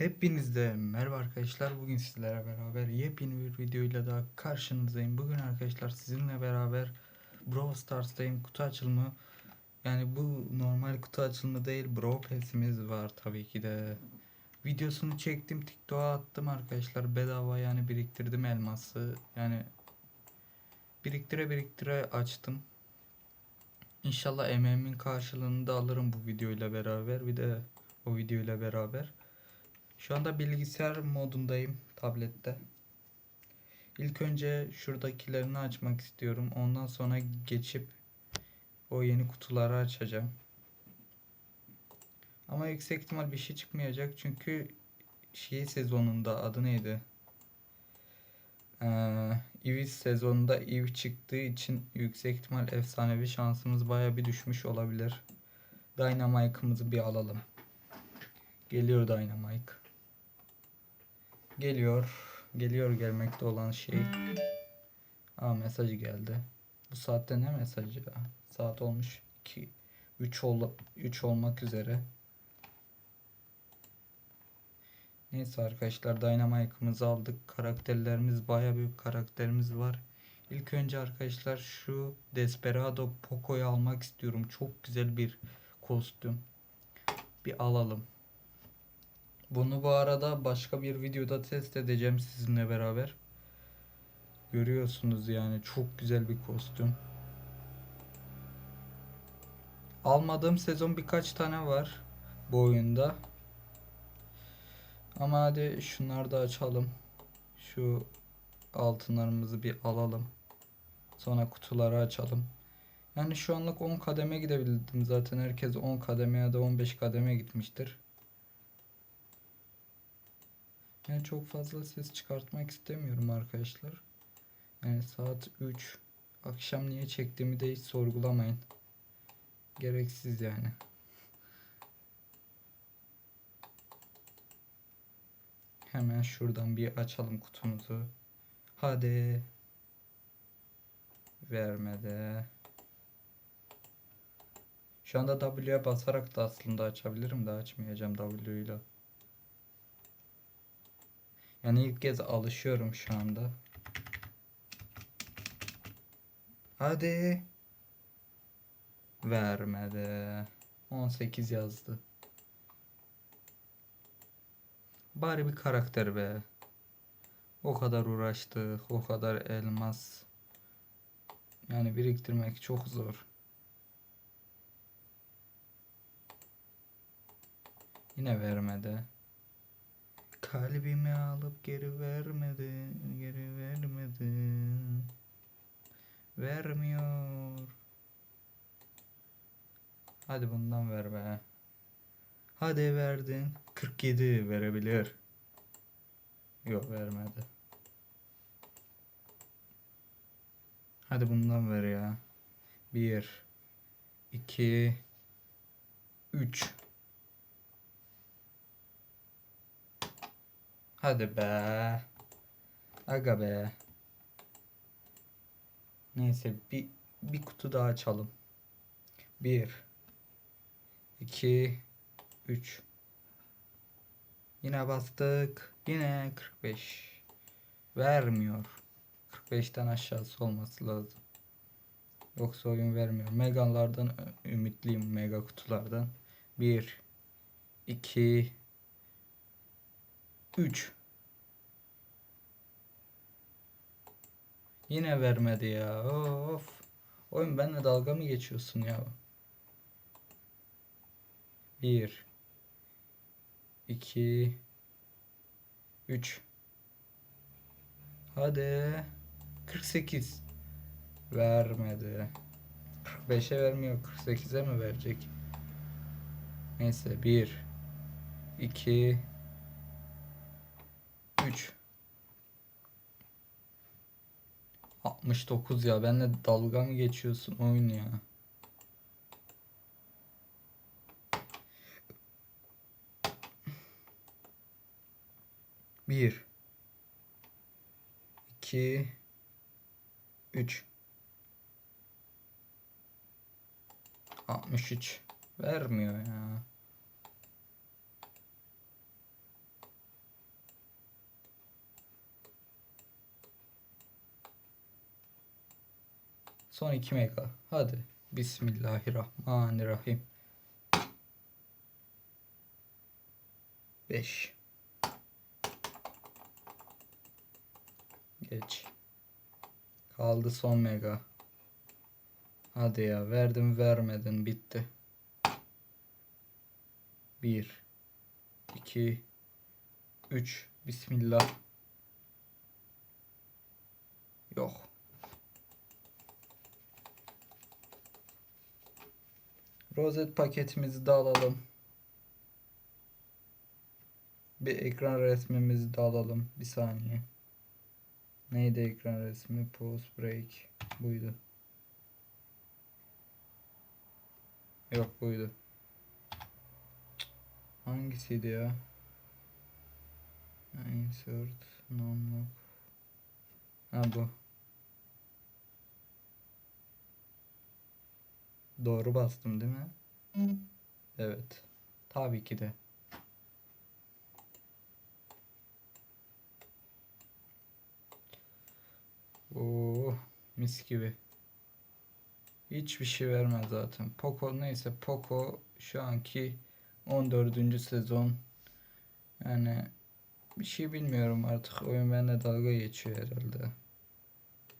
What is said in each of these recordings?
Hepinizde merhaba arkadaşlar. Bugün sizlerle beraber yepyeni bir videoyla daha karşınızdayım. Bugün arkadaşlar sizinle beraber Brawl Stars'tayım. Kutu açılımı. Yani bu normal kutu açılımı değil. Brawl Pass'imiz var tabii ki de. Videosunu çektim. TikTok'a attım arkadaşlar. Bedava yani biriktirdim elması. Yani biriktire biriktire açtım. İnşallah emeğimin karşılığını da alırım bu videoyla beraber. Bir de o videoyla beraber. Şu anda bilgisayar modundayım tablette. İlk önce şuradakilerini açmak istiyorum. Ondan sonra geçip o yeni kutuları açacağım. Ama yüksek ihtimal bir şey çıkmayacak çünkü şey sezonunda adı neydi? Ee, Eevee sezonunda Eve çıktığı için yüksek ihtimal efsanevi şansımız baya bir düşmüş olabilir. Dynamike'ımızı bir alalım. Geliyor Dynamike. Geliyor. Geliyor gelmekte olan şey. Aa mesaj geldi. Bu saatte ne mesajı? Saat olmuş 2 3 ol 3 olmak üzere. Neyse arkadaşlar Dynamike'ımızı aldık. Karakterlerimiz baya büyük karakterimiz var. İlk önce arkadaşlar şu Desperado Poco'yu almak istiyorum. Çok güzel bir kostüm. Bir alalım. Bunu bu arada başka bir videoda test edeceğim sizinle beraber. Görüyorsunuz yani çok güzel bir kostüm. Almadığım sezon birkaç tane var bu oyunda. Ama hadi şunları da açalım. Şu altınlarımızı bir alalım. Sonra kutuları açalım. Yani şu anlık 10 kademe gidebildim. Zaten herkes 10 kademe ya da 15 kademe gitmiştir. Yani çok fazla ses çıkartmak istemiyorum arkadaşlar. Yani saat 3. Akşam niye çektiğimi de hiç sorgulamayın. Gereksiz yani. Hemen şuradan bir açalım kutumuzu. Hadi. Vermedi. Şu anda W'ye basarak da aslında açabilirim de açmayacağım W ile. Yani ilk kez alışıyorum şu anda. Hadi. Vermedi. 18 yazdı. Bari bir karakter be. O kadar uğraştık, o kadar elmas. Yani biriktirmek çok zor. Yine vermedi. Kalbimi alıp geri vermedi, geri vermedi. Vermiyor. Hadi bundan ver be. Hadi verdin. 47 verebilir. Yok vermedi. Hadi bundan ver ya. 1 2 3 Hadi be. Aga be. Neyse bir bir kutu daha açalım. 1 2 3 Yine bastık. Yine 45. Vermiyor. 45'ten aşağısı olması lazım. Yoksa oyun vermiyor. Megalardan ümitliyim. Mega kutulardan. 1 2 3 Yine vermedi ya. Of. Oyun benimle dalga mı geçiyorsun ya? 1 2 3 Hadi. 48 vermedi. 45'e vermiyor 48'e mi verecek? Neyse 1 2 3 69 ya. Benle dalga mı geçiyorsun oyun ya? Bir, iki, üç, altmış üç. Vermiyor ya. Son 2 mega. Hadi. Bismillahirrahmanirrahim. 5 Geç. Kaldı son mega. Hadi ya verdim vermedin bitti. 1 2 3 Bismillah. Yok. Rozet paketimizi de alalım. Bir ekran resmimizi de alalım. Bir saniye. Neydi ekran resmi? Pause break. Buydu. Yok buydu. Hangisiydi ya? Insert non Ha bu. Doğru bastım değil mi? Evet. Tabii ki de. Oo, mis gibi. Hiçbir şey vermez zaten. Poco neyse Poco şu anki 14. sezon. Yani bir şey bilmiyorum artık. Oyun benimle dalga geçiyor herhalde.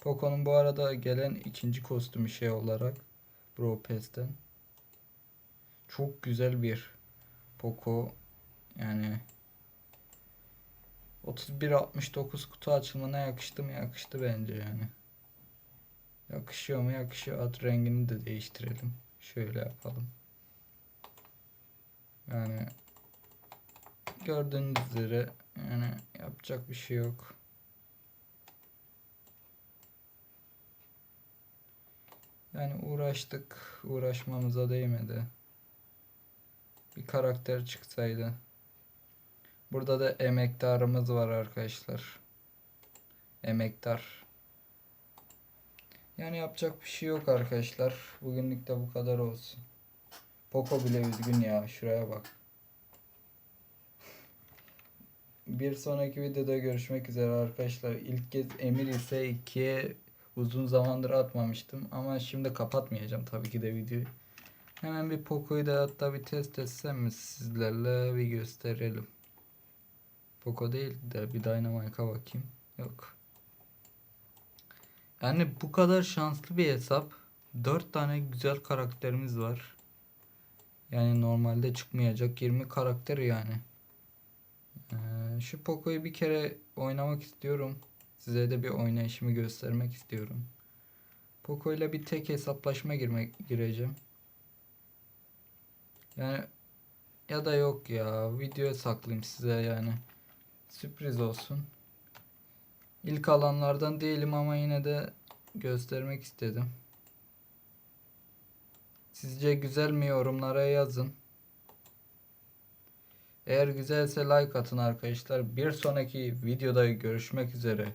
Poco'nun bu arada gelen ikinci kostümü şey olarak Bro Pass'ten. Çok güzel bir Poco yani 31-69 kutu açılımına yakıştı mı yakıştı bence yani. Yakışıyor mu yakışıyor. At rengini de değiştirelim. Şöyle yapalım. Yani gördüğünüz üzere yani yapacak bir şey yok. Yani uğraştık. Uğraşmamıza değmedi. Bir karakter çıksaydı. Burada da emektarımız var arkadaşlar. Emektar. Yani yapacak bir şey yok arkadaşlar. Bugünlük de bu kadar olsun. Poco bile üzgün ya. Şuraya bak. Bir sonraki videoda görüşmek üzere arkadaşlar. İlk kez Emir ise ikiye uzun zamandır atmamıştım. Ama şimdi kapatmayacağım tabii ki de videoyu. Hemen bir Poco'yu da hatta bir test etsem mi sizlerle bir gösterelim. Poco değil de bir Dynamite'a bakayım. Yok. Yani bu kadar şanslı bir hesap. 4 tane güzel karakterimiz var. Yani normalde çıkmayacak 20 karakter yani. Ee, şu Poco'yu bir kere oynamak istiyorum. Size de bir oynayışımı göstermek istiyorum. Poco ile bir tek hesaplaşma girmek gireceğim. Yani ya da yok ya videoya saklayayım size yani. Sürpriz olsun. İlk alanlardan değilim ama yine de göstermek istedim. Sizce güzel mi yorumlara yazın. Eğer güzelse like atın arkadaşlar. Bir sonraki videoda görüşmek üzere.